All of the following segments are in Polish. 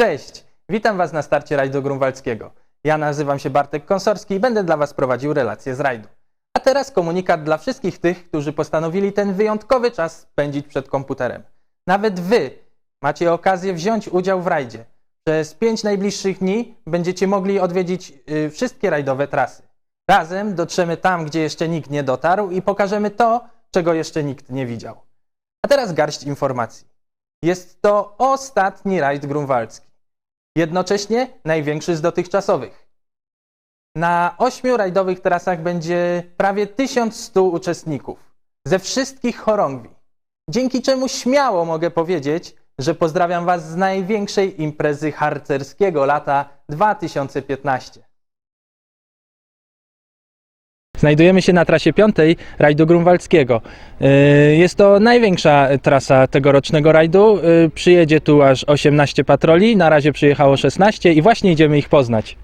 Cześć! Witam Was na starcie rajdu grunwaldzkiego. Ja nazywam się Bartek Konsorski i będę dla Was prowadził relacje z rajdu. A teraz komunikat dla wszystkich tych, którzy postanowili ten wyjątkowy czas spędzić przed komputerem. Nawet Wy macie okazję wziąć udział w rajdzie. Przez pięć najbliższych dni będziecie mogli odwiedzić y, wszystkie rajdowe trasy. Razem dotrzemy tam, gdzie jeszcze nikt nie dotarł i pokażemy to, czego jeszcze nikt nie widział. A teraz garść informacji. Jest to ostatni rajd grunwaldzki. Jednocześnie największy z dotychczasowych. Na ośmiu rajdowych trasach będzie prawie 1100 uczestników ze wszystkich chorągwi. Dzięki czemu śmiało mogę powiedzieć, że pozdrawiam Was z największej imprezy harcerskiego lata 2015. Znajdujemy się na trasie piątej rajdu grunwaldzkiego. Yy, Jest to największa trasa tegorocznego rajdu. Yy, Przyjedzie tu aż 18 patroli, na razie przyjechało 16 i właśnie idziemy ich poznać.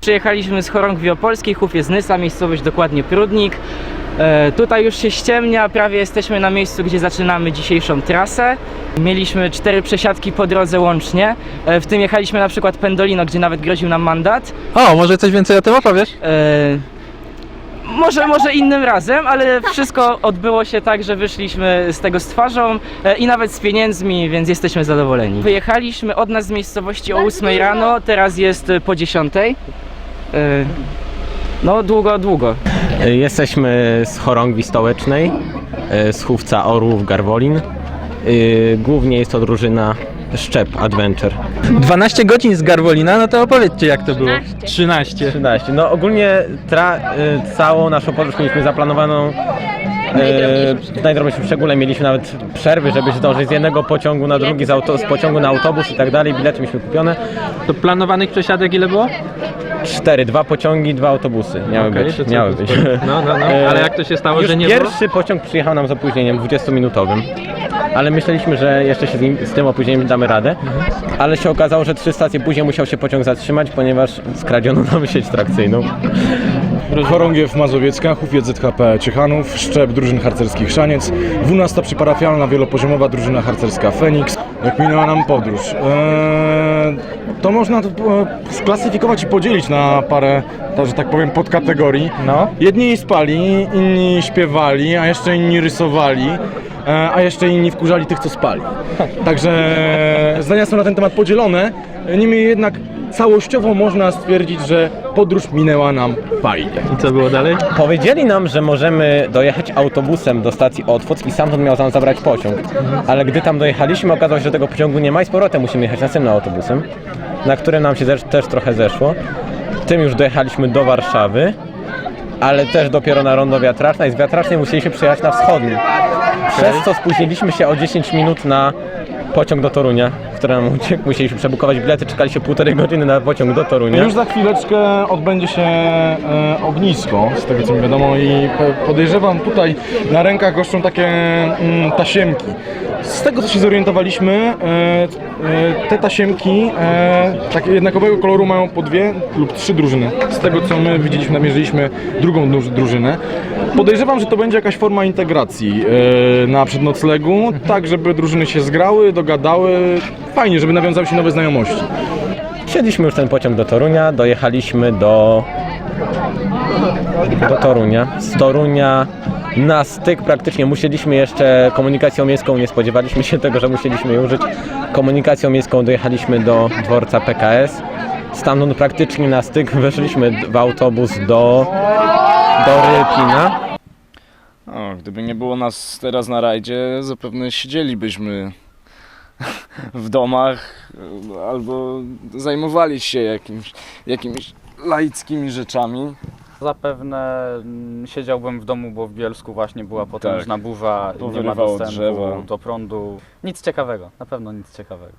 Przyjechaliśmy z Chorągwi Opolskiej, Chów jest Nysa, miejscowość dokładnie Prudnik. E, tutaj już się ściemnia, prawie jesteśmy na miejscu, gdzie zaczynamy dzisiejszą trasę. Mieliśmy cztery przesiadki po drodze łącznie, w tym jechaliśmy na przykład Pendolino, gdzie nawet groził nam mandat. O, może coś więcej o tym opowiesz? E, może, może innym razem, ale wszystko odbyło się tak, że wyszliśmy z tego z twarzą e, i nawet z pieniędzmi, więc jesteśmy zadowoleni. Wyjechaliśmy od nas z miejscowości o 8 rano, teraz jest e, po 10. E, No długo, długo. Jesteśmy z chorągwi stołecznej, e, z chówca Orłów Garwolin. E, Głównie jest to drużyna Szczep Adventure. 12 godzin z Garwolina, no to opowiedzcie jak to było. 13. 13. No ogólnie tra, e, całą naszą podróż mieliśmy zaplanowaną e, najdrobniejszym szczególe mieliśmy nawet przerwy, żeby zdążyć z jednego pociągu na drugi, z, auto, z pociągu na autobus i tak dalej. Bilety mieliśmy kupione. To planowanych przesiadek ile było? Cztery, dwa pociągi, dwa autobusy miały Okej, być. co, miały być. No, no, no. Ale jak to się stało, Już że nie było? pierwszy pociąg przyjechał nam z opóźnieniem 20-minutowym, ale myśleliśmy, że jeszcze się z, nim, z tym opóźnieniem damy radę, ale się okazało, że trzy stacje później musiał się pociąg zatrzymać, ponieważ skradziono nam sieć trakcyjną. Chorągiew Mazowiecka, Hufiec ZHP Ciechanów, Szczep drużyn harcerskich Chrzaniec, 12 przyparafialna wielopoziomowa drużyna harcerska Feniks. Jak minęła nam podróż? Eee, to można to, e, sklasyfikować i podzielić na parę, tak, że tak powiem, podkategorii. No. Jedni spali, inni śpiewali, a jeszcze inni rysowali, e, a jeszcze inni wkurzali tych, co spali. Także zdania są na ten temat podzielone, niemniej jednak całościowo można stwierdzić, że podróż minęła nam fajnie. I co było dalej? Powiedzieli nam, że możemy dojechać autobusem do stacji Otwock i stamtąd miał nam zabrać pociąg, ale gdy tam dojechaliśmy, okazało się, że tego pociągu nie ma i z powrotem musimy jechać następnym autobusem, na którym nam się też, też trochę zeszło. Tym już dojechaliśmy do Warszawy, ale też dopiero na rondo wiatraczne i z wiatracznej musieliśmy przyjechać na wschodni. Przez co spóźniliśmy się o 10 minut na pociąg do Torunia, który nam uciekł. Musieliśmy przebukować bilety, czekaliśmy półtorej godziny na pociąg do Torunia. Już za chwileczkę odbędzie się e, ognisko, z tego co mi wiadomo i po- podejrzewam tutaj na rękach goszczą takie mm, tasiemki. Z tego co się zorientowaliśmy, e, e, te tasiemki e, takie jednakowego koloru mają po dwie lub trzy drużyny. Z tego co my widzieliśmy, namierzyliśmy drugą druż- drużynę. Podejrzewam, że to będzie jakaś forma integracji na przednoclegu, tak żeby drużyny się zgrały, dogadały. Fajnie, żeby nawiązały się nowe znajomości. Wsiedliśmy już ten pociąg do Torunia, dojechaliśmy do, do Torunia. Z Torunia na styk praktycznie musieliśmy jeszcze komunikacją miejską, nie spodziewaliśmy się tego, że musieliśmy jej użyć. Komunikacją miejską dojechaliśmy do dworca PKS. Stamtąd praktycznie na styk weszliśmy w autobus do, do Rypina. O, gdyby nie było nas teraz na rajdzie, zapewne siedzielibyśmy w domach albo zajmowali się jakimiś laickimi rzeczami. Zapewne mm, siedziałbym w domu, bo w Bielsku właśnie była potężna Tak. burza, nie ma Powyrywało dostępu drzewa. do prądu. Nic ciekawego, na pewno nic ciekawego.